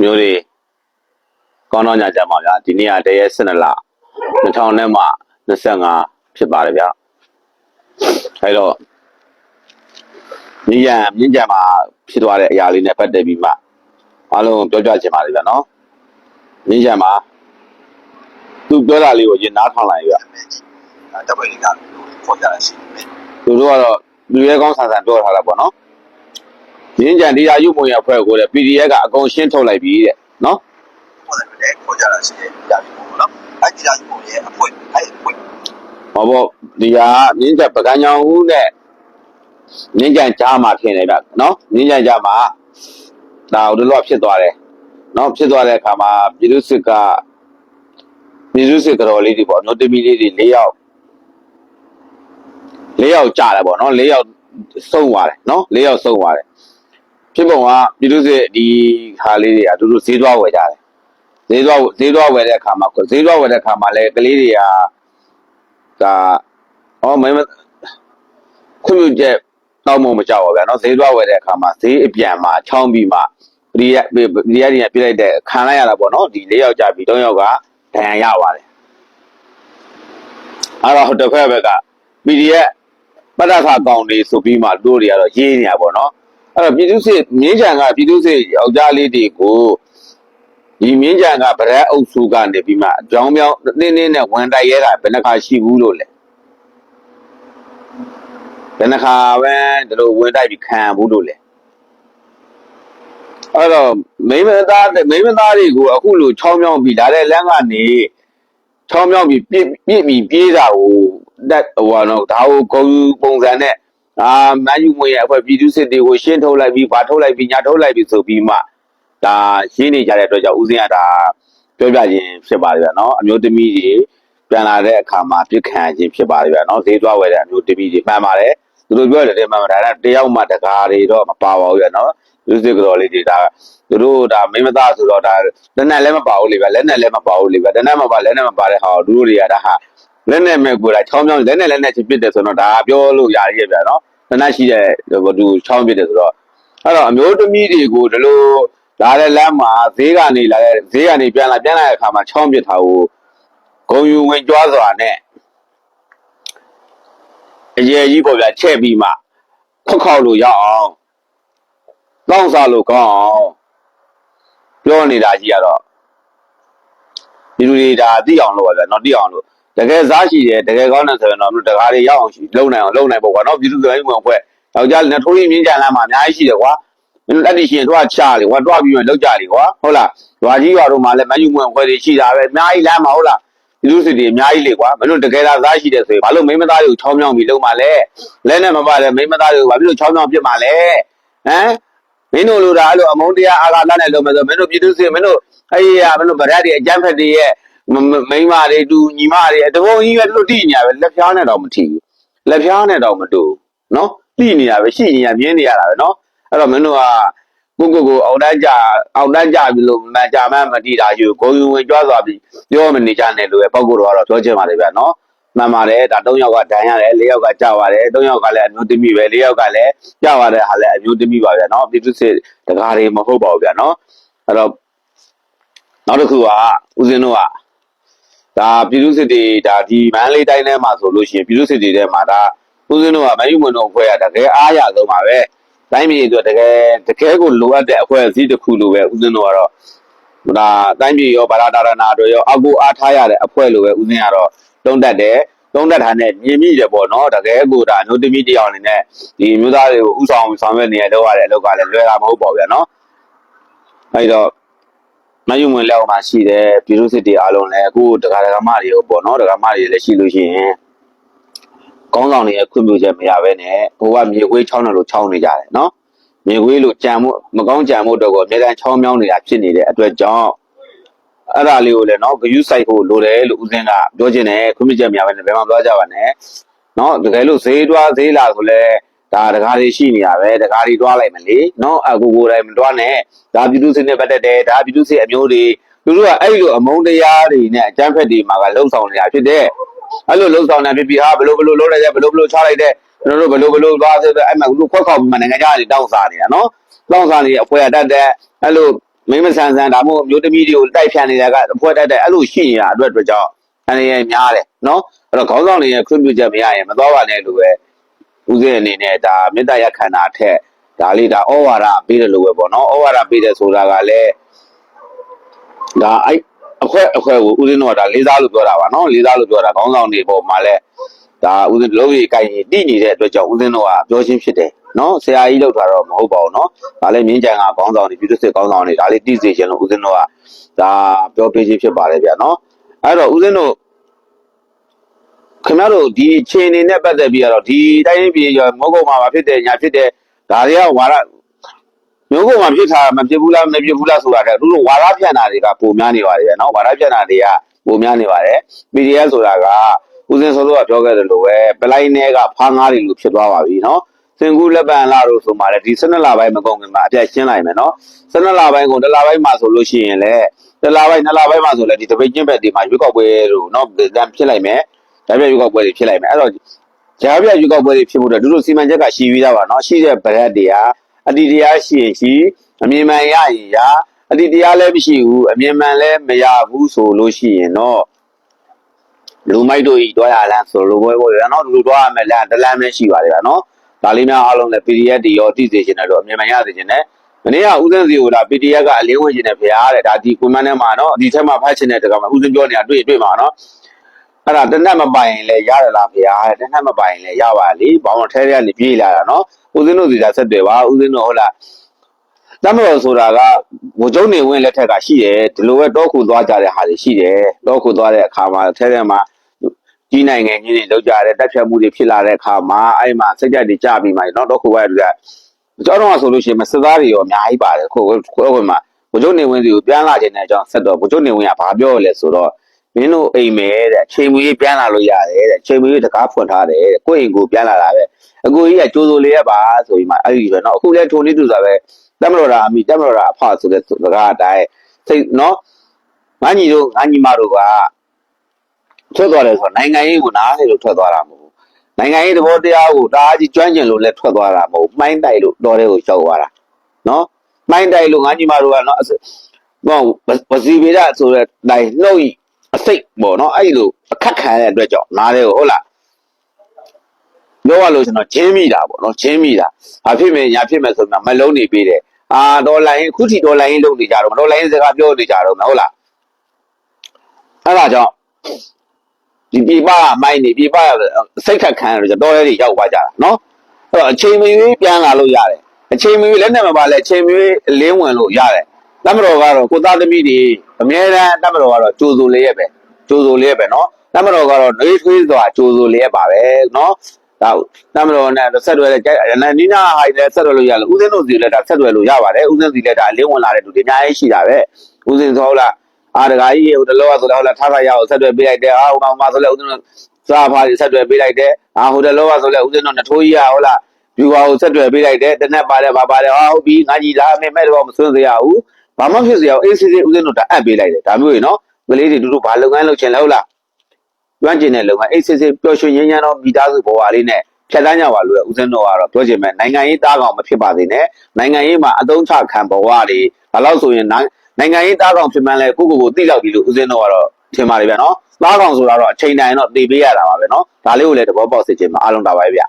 မျိုးတွေကောင်းတော့ညာကြမှာဗျာဒီနေ့ကတရက်12လ2000နဲ့မှ25ဖြစ်ပါတယ်ဗျာအဲတော့မြင်းကြံမြင်းကြံမှာဖြစ်သွားတဲ့အရာလေးနဲ့ပတ်သက်ပြီးမှအားလုံးပြောပြချင်ပါတယ်ဗျာနော်မြင်းကြံမှာသူပြောတာလေးကိုရင်နားထောင်လိုက်ဗျာတပ်ဖွဲ့တွေကခေါ်ကြတာရှိတယ်သူတို့ကတော့လူရဲကောင်းဆန်ဆန်ပြောထားတာပေါ့နော် မြင်းကြံတရားရုပ်ပုံရအဖွဲ့ကိုတဲ့ PDF ကအကုန်ရှင်းထုတ်လိုက်ပြီတဲ့နော်ခေါ်တယ်လည်းခေါ်ကြတာရှိတယ်ကြာပြီပေါ့နော်အဲ့ဒီတိုင်းပုံရဲ့အဖွဲအဲ့အဖွဲဟောပေါ့ဒီဟာမြင်းကြံပကံကြောင်ဦးနဲ့မြင်းကြံကြားမှာထင်တယ်ဗျနော်မြင်းကြံကြားမှာဒါတို့လောဖြစ်သွားတယ်နော်ဖြစ်သွားတဲ့အခါမှာပြည်သူစစ်ကပြည်သူစစ်ကတော်လေးတွေပေါ့နော်တမီလေးတွေ၄ယောက်၄ယောက်ကြားတယ်ပေါ့နော်၄ယောက်ဆုံးသွားတယ်နော်၄ယောက်ဆုံးသွားတယ် ဖြစ်ပုံကပြည်သူစစ်ဒီဟာလေးတွေကသူတို့ဈေးသွားဝယ်ကြတယ်ဈေးသွားဈေးသွားဝယ်တဲ့အခါမှာဈေးသွားဝယ်တဲ့အခါမှာလည်းကလေးတွေကဒါဟောမင်းမခွင့်ပြုချက်တောင်းမမကြောက်ပါဗျာနော်ဈေးသွားဝယ်တဲ့အခါမှာဈေးအပြန်မှာချောင်းပြီးမှပရိယပရိယတွေပြလိုက်တဲ့ခံလိုက်ရတာပေါ့နော်ဒီ၄ယောက်ကြပြီ၃ယောက်ကဒဏ်ရာရပါတယ်အဲ့တော့တစ်ဖက်ဘက်က PDF ပတ္တခါကောင်တွေဆိုပြီးမှတို့တွေကတော့ရေးနေတာပေါ့နော် အဲ့တော့ပြည်သူစစ်မြင်းကြံကပြည်သူစစ်ယောက်ျားလေးတွေကိုဒီမြင်းကြံကဗရက်အုပ်စုကနေပြီးမှအကြောင်းပြောင်းနင်းနင်းနဲ့ဝန်တိုက်ရဲတာဘယ်နှခါရှိဘူးလို့လဲဘယ်နှခါပဲဒီလိုဝန်တိုက်ပြီးခံဘူးလို့လဲအဲ့တော့မိမသားမိမသားတွေကိုအခုလိုချောင်းမြောင်းပြီးဒါလည်းလမ်းကနေချောင်းမြောင်းပြီးပြစ်ပြစ်ပြီးပြေးတာကိုတက်ဟိုကတော့ဒါကိုဂုံပုံစံနဲ့ အာမန်ယူမွေရဲ့အဖွဲ့ပြည်သူစစ်တွေကိုရှင်းထုတ်လိုက်ပြီးဗာထုတ်လိုက်ပြီးညာထုတ်လိုက်ပြီးဆိုပြီးမှဒါရှင်းနေကြတဲ့အတွက်ကြောင့်ဦးစင်းကဒါပြောပြခြင်းဖြစ်ပါတယ်ဗျာနော်အမျိုးသမီးတွေပြန်လာတဲ့အခါမှာပြစ်ခံရခြင်းဖြစ်ပါတယ်ဗျာနော်ဈေးသွားဝယ်တဲ့အမျိုးသမီးတွေမှန်ပါတယ်သူတို့ပြောတယ်တဲ့မှန်ပါတယ်ဒါတယောက်မှတကားတွေတော့မပါပါဘူးဗျာနော်လူစစ်ကြော်လေးတွေဒါသူတို့ဒါမိမသားဆိုတော့ဒါလက်နဲ့လည်းမပါဘူးလေဗျာလက်နဲ့လည်းမပါဘူးလေဗျာလက်နဲ့မပါလက်နဲ့မပါတဲ့ဟာကိုသူတို့တွေကဒါဟာလက်နဲ့မဲ့ကိုယ်တာချောင်းချောင်းလက်နဲ့လက်နဲ့ချင်းပစ်တယ်ဆိုတော့ဒါပြောလို့ရရဲ့ဗျာနော် တနတ်ရှိတဲ့ဘသူချောင်းပစ်တယ်ဆိုတော့အဲ့တော့အမျိုးသမီးတွေကိုဒီလိုလာတဲ့လမ်းမှာဈေးကနေလာတဲ့ဈေးကနေပြန်လာပြန်လာတဲ့အခါမှာချောင်းပစ်တာကိုဂုံယူဝင်ကြွားစွာနဲ့အရေးကြီးပေါ့ဗျာချက်ပြီးမှခောက်ခောက်လို့ရအောင်တောင်းစားလို့ကောင်းအောင်ပြောနေတာကြီးကတော့ဒီလူတွေဒါသိအောင်လုပ်ပါဗျာနော်သိအောင်လို့ တကယ်စားရှိတယ်တကယ်ကောင်းတယ်ဆိုရင်တော့တကားတွေရောက်အောင်ရှိလုံနိုင်အောင်လုံနိုင်ပေါ့ကွာနော်ပြည်သူ့တိုင်းဝင်ဖွဲ့ယောက်ျားလည်းထိုးရင်းမြင်းကြံလမ်းမှာအများကြီးရှိတယ်ကွာမင်းတို့လက်တရှင်တော့ချလေကွာတွားပြီးမှလောက်ကြလေကွာဟုတ်လားရွာကြီးရွာတို့မှာလည်းမယူဝင်ဖွဲ့တွေရှိတာပဲအများကြီးလမ်းမှာဟုတ်လားပြည်သူစစ်တွေအများကြီးလေကွာမင်းတို့တကယ်သားစားရှိတယ်ဆိုရင်ဘာလို့မိန်းမသားတွေကိုချောင်းမြောင်းပြီးလုံမှာလဲလဲနဲ့မပါလဲမိန်းမသားတွေကိုဘာဖြစ်လို့ချောင်းမြောင်းပြစ်မှာလဲဟမ်မင်းတို့လိုတာအဲ့လိုအမုန်းတရားအာဃာတနဲ့လုံမယ်ဆိုမင်းတို့ပြည်သူစစ်မင်းတို့အဲ့ဒီကမင်းတို့ဗရက်တွေအကြမ်းဖက်တွေရဲ့ မမမိန်းမတွေတူညီမတွေတဘုံကြီးပဲတို့တိညာပဲလက်ဖျားနဲ့တော့မထီဘူးလက်ဖျားနဲ့တော့မတူဘူးနော်တိနေတာပဲရှိနေရမြင်နေရတာပဲနော်အဲ့တော့မင်းတို့ကကိုကိုကိုအောက်တန်းကြအောက်တန်းကြပြီလို့မကြမ်းမတိတာယူဂုံယူဝင်ကြွားသွားပြီပြောမနေကြနဲ့လို့ပဲပုံကိုယ်တော်ကတော့ပြောချင်ပါတယ်ဗျာနော်မှန်ပါတယ်ဒါ၃ယောက်ကဒဏ်ရတယ်၄ယောက်ကကြောက်ရတယ်၃ယောက်ကလည်းအမျိုးသမီးပဲ၄ယောက်ကလည်းကြောက်ရတဲ့ဟာလည်းအမျိုးသမီးပါဗျာနော်ပြည်သူစစ်တကားတွေမဟုတ်ပါဘူးဗျာနော်အဲ့တော့နောက်တစ်ခုကဦးဇင်းတို့က ဒါပြည်သူစစ်တွေဒါဒီမန္တလေးတိုင်းထဲမှာဆိုလို့ရှိရင်ပြည်သူစစ်တွေထဲမှာဒါဦးစင်းတို့ကမယူမွန်တို့အဖွဲ့ရတကယ်အားရဆုံးပါပဲတိုင်းပြည်အတွက်တကယ်တကယ်ကိုလိုအပ်တဲ့အဖွဲ့အစည်းတစ်ခုလိုပဲဦးစင်းတို့ကတော့ဒါတိုင်းပြည်ရောဗလာတာရနာတို့ရောအကူအားထားရတဲ့အဖွဲ့လိုပဲဦးစင်းကတော့တုံးတက်တယ်တုံးတက်တာနဲ့မြင်မိတယ်ပေါ့နော်တကယ်ကိုဒါအမျိုးသမီးတစ်ယောက်အနေနဲ့ဒီမျိုးသားတွေကိုဥဆောင်ဆောင်ရွက်နေရတော့ရတဲ့အလုပ်ကလည်းလွယ်တာမဟုတ်ပါဘူးဗျာနော်အဲဒီတော့ မယုံဝင်လက်အောက်မှာရှိတယ်ပြည်သူစစ်တွေအားလုံးလည်းအခုဒကာဒကာမတွေရောပေါ့နော်ဒကာမတွေလည်းရှိလို့ရှိရင်ကောင်းဆောင်တွေရဲ့ခွင့်ပြုချက်မရဘဲနဲ့ဟိုကမြေခွေးချောင်းတယ်လို့ချောင်းနေကြတယ်နော်မြေခွေးလို့ကြံမှုမကောင်းကြံမှုတော့ကိုအများတန်းချောင်းမြောင်းနေတာဖြစ်နေတဲ့အတွက်ကြောင့်အဲ့ဒါလေးကိုလည်းနော်ဂယုစိုက်ဖို့လိုတယ်လို့ဦးစင်းကပြောချင်တယ်ခွင့်ပြုချက်မရဘဲနဲ့ဘယ်မှသွားကြပါနဲ့နော်တကယ်လို့ဈေးတွားဈေးလာဆိုလဲ ဒါဒကာတွေရှိနေရပဲဒကာတွေတွားလိုက်မလေနော်အကူကိုယ်တိုင်မတွားနဲ့ဒါပြည်သူစစ်နဲ့ပတ်သက်တယ်ဒါပြည်သူစစ်အမျိုးတွေသူတို့ကအဲ့လိုအမုန်းတရားတွေနဲ့အကြမ်းဖက်တွေမှာကလှုပ်ဆောင်နေတာဖြစ်တဲ့အဲ့လိုလှုပ်ဆောင်နေတာဖြစ်ပြီးဟာဘလို့ဘလို့လုပ်လိုက်တယ်ဘလို့ဘလို့ချလိုက်တယ်ကျွန်တော်တို့ဘလို့ဘလို့သွားဆိုတော့အဲ့မှာသူခွက်ခေါက်ပြီးမှနိုင်ငံခြားတွေတောင်းစားနေတာနော်တောင်းစားနေတဲ့အဖွဲရတတ်တဲ့အဲ့လိုမင်းမဆန်ဆန်ဒါမှမဟုတ်မျိုးသမီးတွေကိုတိုက်ဖြတ်နေတာကအဖွဲတိုက်တဲ့အဲ့လိုရှိနေတာအတွက်အတွက်ကြောင့်အနေနဲ့များတယ်နော်အဲ့တော့ခေါင်းဆောင်တွေရဲ့ခွင့်ပြုချက်မရရင်မသွားပါနဲ့လို့ပဲ ဦးစင်းအနေနဲ့ဒါမေတ္တာရခန္ဓာထက်ဒါလေးဒါဩဝါဒပေးတယ်လို့ပဲပေါ့နော်ဩဝါဒပေးတယ်ဆိုတာကလည်းဒါအဲ့အခွဲအခွဲကိုဦးစင်းတို့ကဒါလေးစားလို့ပြောတာပါနော်လေးစားလို့ပြောတာခေါင်းဆောင်တွေပေါ်မှာလည်းဒါဦးစင်းလုံးကြီးကိုင်တိနေတဲ့အတွက်ကြောင့်ဦးစင်းတို့ကပြောချင်းဖြစ်တယ်နော်ဆရာကြီးလောက်တာတော့မဟုတ်ပါဘူးနော်ဒါလည်းမြင်းကြံကခေါင်းဆောင်တွေပြည်သူစစ်ခေါင်းဆောင်တွေဒါလေးတိစေခြင်းလို့ဦးစင်းတို့ကဒါပြောပြချင်းဖြစ်ပါတယ်ဗျာနော်အဲ့တော့ဦးစင်းတို့ ခင်ဗျားတို့ဒီအခြေအနေနဲ့ပတ်သက်ပြီးတော့ဒီတိုင်းပြည်ရောမဟုတ်ကောင်မှာဖြစ်တယ်ညာဖြစ်တယ်ဒါတွေကဝါရမျိုးကောင်မှာဖြစ်တာမဖြစ်ဘူးလားမဖြစ်ဘူးလားဆိုတာကသူတို့ဝါရပြန့်တာတွေကပုံများနေပါတယ်ဗျာနော်ဝါရပြန့်တာတွေကပုံများနေပါတယ် PDF ဆိုတာကဦးစင်းစောစောကပြောခဲ့တယ်လို့ပဲပလိုင်းတွေကဖားငားတွေလို့ဖြစ်သွားပါပြီနော်စင်ကူလက်ပံလာလို့ဆိုမှလည်းဒီ12လပိုင်းမကုန်ခင်မှာအပြတ်ရှင်းလိုက်မယ်နော်12လပိုင်းကိုတစ်လပိုင်းမှာဆိုလို့ရှိရင်လည်းတစ်လပိုင်းနှစ်လပိုင်းမှာဆိုလည်းဒီတပိတ်ချင်းဘက်ဒီမှာရွေးကောက်ပွဲလို့နော်တန်ဖြစ်လိုက်မယ် ဒါပြရွေးကောက်ပွဲတွေဖြစ်လိုက်မယ်အဲ့တော့ဂျားပြရွေးကောက်ပွဲတွေဖြစ်ဖို့အတွက်တို့တို့စီမံချက်ကရှိပြီးသားပါနော်ရှိတဲ့ဗရက်တွေဟာအတ္တိတရားရှိရင်ရှိအမြင်မှန်ရရင်ရအတ္တိတရားလည်းမရှိဘူးအမြင်မှန်လည်းမရဘူးဆိုလို့ရှိရင်တော့လူမိုက်တို့ဤတော့ရလန်းဆိုလိုပွဲပေါ့ဗျာနော်လူတော့ရမယ်လမ်းတလမ်းပဲရှိပါလေဗျာနော်ဒါလေးများအားလုံးလည်း PDF တွေရောတည်စေချင်တယ်လို့အမြင်မှန်ရစေချင်တယ်မနေ့ကဦးစင်းစီကိုဒါ PDF ကအလင်းဝင်ခြင်းနဲ့ဖရားတဲ့ဒါဒီကွန်မန့်ထဲမှာနော်ဒီထက်မှဖတ်ချင်တဲ့တကမှာဦးစင်းပြောနေတာတွေ့တွေ့မှာနော် အဲ့ဒါတနက်မပိုင်ရင်လည်းရတယ်လားဗျာတနက်မပိုင်ရင်လည်းရပါလေဘောင်းတော့ထဲထဲကနေပြေးလာတာနော်ဦးစင်းတို့စီသာဆက်တယ်ပါဦးစင်းတို့ဟုတ်လားတမတော်ဆိုတာကဝကြုံနေဝင်လက်ထက်ကရှိတယ်ဒီလိုပဲတောခုသွားကြတဲ့ဟာတွေရှိတယ်တောခုသွားတဲ့အခါမှာထဲထဲမှာကြီးနိုင်ငံကြီးတွေလောက်ကြတယ်တက်ဖြတ်မှုတွေဖြစ်လာတဲ့အခါမှာအဲ့မှာစိတ်ဓာတ်တွေကြပြီးမှနော်တောခုပဲလူကကျောင်းတော်ကဆိုလို့ရှိရင်မစစ်သားတွေရောအများကြီးပါတယ်ခုခုခုမှာဝကြုံနေဝင်စီကိုပြန်လာခြင်းတဲ့အကြောင်းဆက်တော့ဝကြုံနေဝင်ကဘာပြောလဲဆိုတော့ မင်းတို့အိမ်မဲတဲ့ချိန်မွေးပြန်လာလို့ရတယ်တဲ့ချိန်မွေးတကားဖွင့်ထားတယ်တဲ့ကိုယ့်အိမ်ကိုပြန်လာတာပဲအကိုကြီးကကြိုးစိုးလေးရပါဆိုပြီးမှအဲ့ဒီပဲเนาะအခုလဲထုံနေတူစားပဲတက်မတော်တာအမိတက်မတော်တာအဖဆိုတဲ့စကားအတိုင်းစိတ်เนาะငါညီတို့ငါညီမတို့ကထွက်သွားတယ်ဆိုတော့နိုင်ငံရေးကိုနားလေလို့ထွက်သွားတာမဟုတ်ဘူးနိုင်ငံရေးသဘောတရားကိုတအားကြီးကျွမ်းကျင်လို့လဲထွက်သွားတာမဟုတ်ဘူးမှိုင်းတိုက်လို့တော်တဲ့ကိုရောက်သွားတာเนาะမှိုင်းတိုက်လို့ငါညီမတို့ကเนาะဟောဝစီဗေဒဆိုတဲ့တိုင်နှုတ်ဤ အစိတ်ပေါ့နော်အဲ့လိုအခက်ခံရတဲ့အတွက်ကြောင့်နားတယ်ဟုတ်လားပြောရလို့ကျွန်တော်ဂျင်းမိတာပေါ့နော်ဂျင်းမိတာဘာဖြစ်မယ်ညာဖြစ်မယ်ဆိုမှမလုံးနေပေးတယ်အာဒေါ်လာရင်ခုထိဒေါ်လာရင်လုံးနေကြတော့ဒေါ်လာရင်စကားပြောနေကြတော့မဟုတ်လားအဲ့ဒါကြောင့်ဒီပြပအမိုင်းနေပြပစိတ်ခက်ခံရတော့တော်ရဲတွေရောက်သွားကြတာနော်အဲ့တော့အချိန်မီပြန်လာလို့ရတယ်အချိန်မီလက်နဲ့မပါလဲအချိန်မီလင်းဝင်လို့ရတယ် တမတော်ကတော့ကိုသားသမီးတွေအများရန်တမတော်ကတော့ကြိုးစိုးလေးရဲ့ပဲကြိုးစိုးလေးရဲ့ပဲနော်တမတော်ကတော့နှွေးထွေးစွာကြိုးစိုးလေးရဲ့ပါပဲနော်ဒါတမတော်နဲ့ဆက်တွဲတဲ့ကြိုက်နာနီနာဟိုင်လည်းဆက်တွဲလို့ရလို့ဦးစင်းတို့စီလည်းဒါဆက်တွဲလို့ရပါတယ်ဦးစင်းစီလည်းဒါအလင်းဝင်လာတဲ့လူတွေအများကြီးရှိတာပဲဦးစင်းဆိုလားအာဒဂါကြီးရေဟိုတလောကဆိုတော့လားထားထားရအောင်ဆက်တွဲပေးလိုက်တယ်အာဟိုကောင်မဆိုလဲဦးစင်းတို့စာဖားကြီးဆက်တွဲပေးလိုက်တယ်အာဟိုတလောကဆိုလဲဦးစင်းတို့နထိုးကြီးရဟုတ်လားဒီဟာကိုဆက်တွဲပေးလိုက်တယ်တနက်ပါလဲပါပါလဲအာဟုတ်ပြီငါကြီးလာအမေမဲ့တော့မစွန့်စေရဘူး ဘာမှဖြစ်စရာအေးစစ်စစ်ဦးစင်းတို့ဒါအပ်ပေးလိုက်တယ်ဒါမျိုးရေနော်ကလေးတွေတူတူဘာလုပ်ငန်းလုပ်ချင်လဲဟုတ်လားကျွမ်းကျင်တဲ့လုပ်ငန်းအေးစစ်စစ်ပျော်ရွှင်ရင်းရမ်းတော့မိသားစုဘဝလေးနဲ့ဖြတ်တန်းကြပါလို့ဦးစင်းတို့ကတော့ပြောချင်မယ်နိုင်ငံရေးတားကောင်မဖြစ်ပါသေးနဲ့နိုင်ငံရေးမှာအသုံးချခံဘဝတွေဒါလို့ဆိုရင်နိုင်ငံရေးတားကောင်ဖြစ်မှန်းလဲကိုကိုကိုသိလောက်ပြီလို့ဦးစင်းတို့ကတော့ထင်ပါတယ်ဗျာနော်တားကောင်ဆိုတာတော့အချိန်တိုင်းတော့တည်ပေးရတာပါပဲနော်ဒါလေးကိုလည်းသဘောပေါက်စေချင်မှာအားလုံးတာပါပဲဗျာ